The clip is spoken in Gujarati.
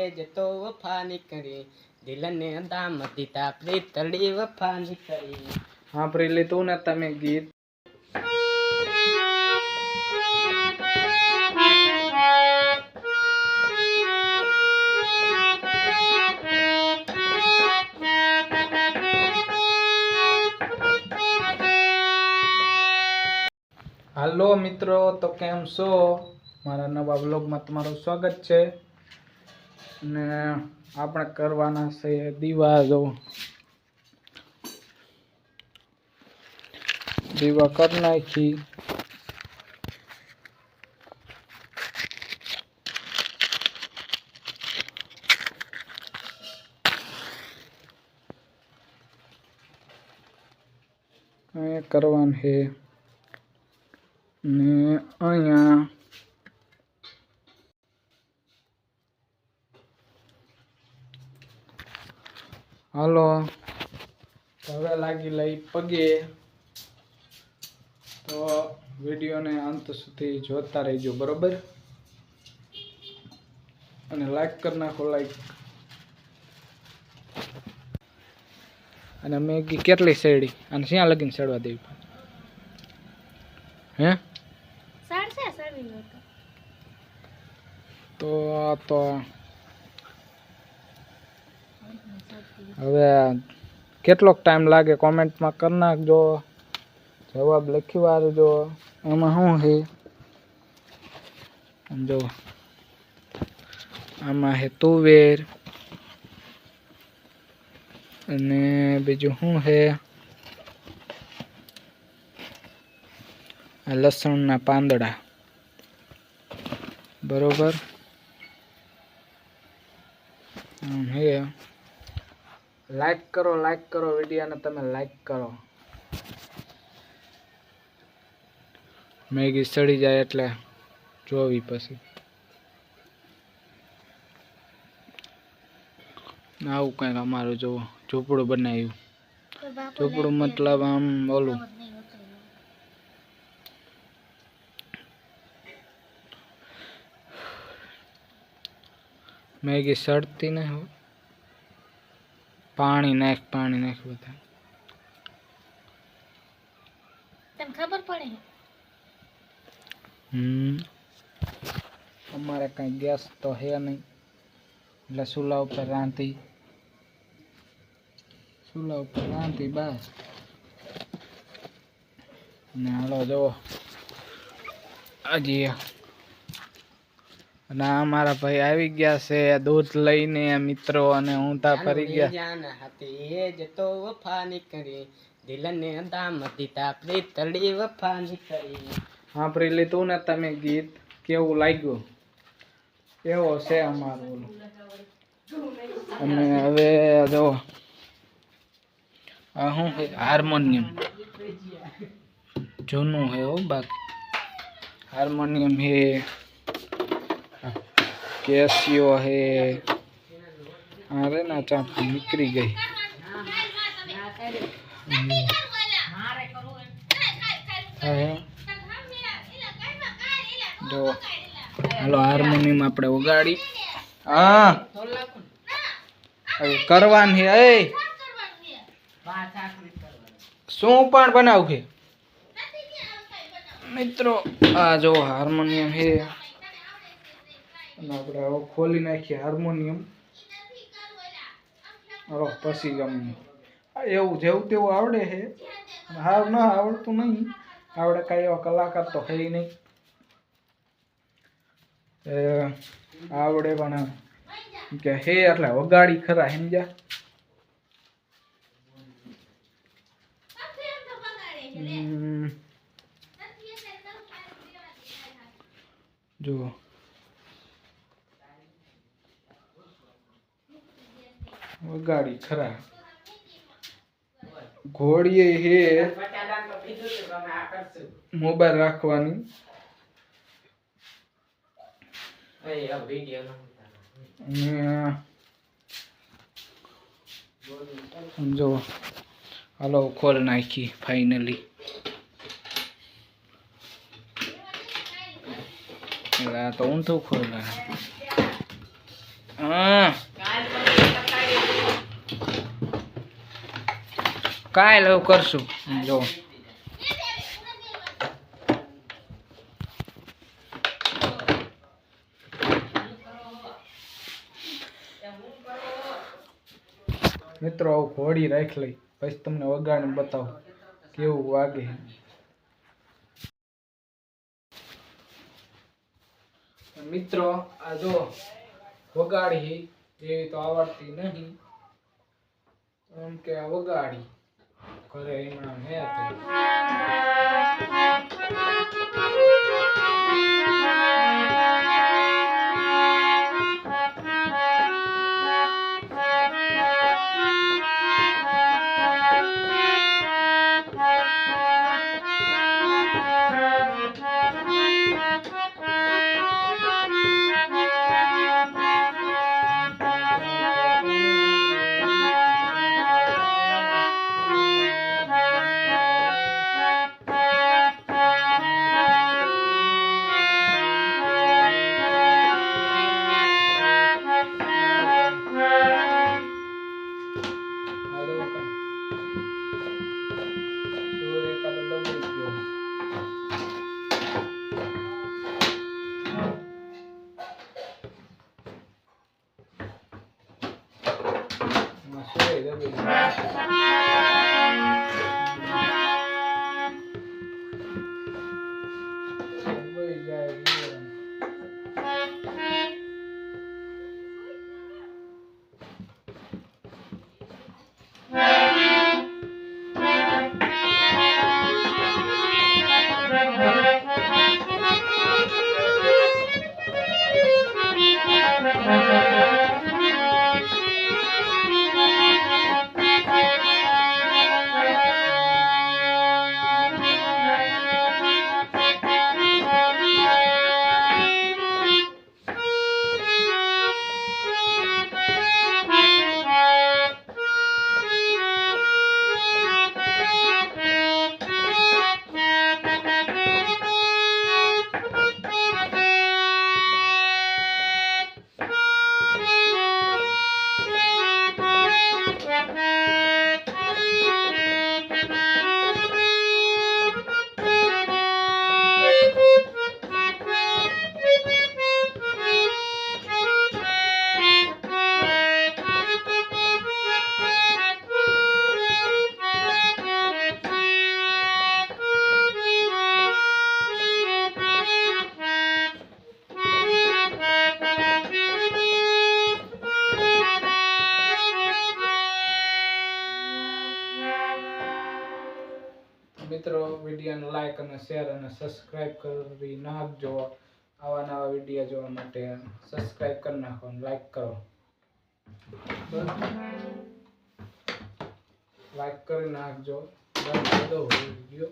એ જ તો વફા નીકળી. દિલને દામ દીધા પ્રીતળી વફા નીકળી. સાંભળી લીધું ને તમે ગીત? હાલો મિત્રો, તો કેમ છો? મારા નવા બ્લોગમાં તમારું સ્વાગત છે. ને આપણે કરવાના છે દીવા જો. દીવા કરી નાખી. અહીંયા કરવાનું છે. ને અહીંયા હાલો. હવે લાગી લઈ પગે. તો વિડીયોને અંત સુધી જોતા રહેજો બરોબર? અને લાઈક કરી નાખો લાઈક અને મેગી કેટલી શેરડી? અને ક્યાં લગીને શેડવા દેવી હે? તો આ તો હવે કેટલોક ટાઈમ લાગે કોમેન્ટમાં કરી નાખજો, જવાબ લખી વાળજો એમાં શું છે? જો, આમાં છે તુવેર અને બીજું શું છે? લસણના પાંદડા. બરોબર? આમ હે લાઈક કરો લાઈક કરો વિડીયોને તમે લાઈક કરો. મેગી સડી જાય એટલે જોવી પછી. આવું કંઈક અમારું જો ઝૂંપડું બનાવ્યું. ઝૂંપડું મતલબ આમ ઓલું. મેગી સડતી નહીં હોય પાણી નાખ પાણી નાખ બધા. તને ખબર પડે? હમ. અમારે કઈ ગેસ તો હે નહીં. એટલે ચૂલા ઉપર રાંધી. ચૂલા ઉપર રાંધી બસ. ને હાલો જો હજી અને આ મારા ભાઈ આવી ગયા છે દૂધ લઈને મિત્રો અને હું તા ફરી ગયા. જાન હતી એ જ તો વફા નીકળી. દિલને દામ દીધા પ્રીતળી વફા નીકળી. સાંભળી લીધું ને તમે ગીત કેવું લાગ્યું? કેવો છે અમારું અને હવે જો આ શું છે? હાર્મોનિયમ. જૂનું છે હો બાકી. હાર્મોનિયમ છે. કેસિયો હે. અરે ના ચાપ નીકળી ગઈ. હે. જો હાલો હાર્મોનિયમ આપણે ઉગાડી. હા. હવે કરવાની છે એ. શું પણ બનાવ છે મિત્રો આ જો હાર્મોનિયમ છે. અને આપણે હવે ખોલી નાખીએ હાર્મોનિયમ. હરો પછી ગમ. એવું જેવું તેવું આવડે છે. હાવ ના આવડતું નહીં. આવડે કાંઈ એવા કલાકાર તો હે નહીં. આવડે પણ કે હે એટલે વગાડી ખરા, સમજ્યા? જુઓ વગાડી, ખરા. ઘોડીએ હે મોબાઈલ રાખવાની. જો, હાલો, ખોલ નાખી ફાઇનલી તો હું ઊંધું ખોલે. હા. કાંઈ લવ કરશું. જો. મિત્રો આવું ઘોડી રાખ લઈ. પછી તમને વગાડીને બતાવું કેવું વાગે. મિત્રો આ જો વગાડી એવી તો આવડતી નહીં. એમ કે આ વગાડી. ઘરે હમણાં હે લાઈક અને શેર અને સબસ્ક્રાઇબ કરી ન જો આવા નવા વીડિયો જોવા માટે સબસ્ક્રાઇબ કરી નાખો લાઇક કરો. લાઈક કરી નાખજો. વીડિયો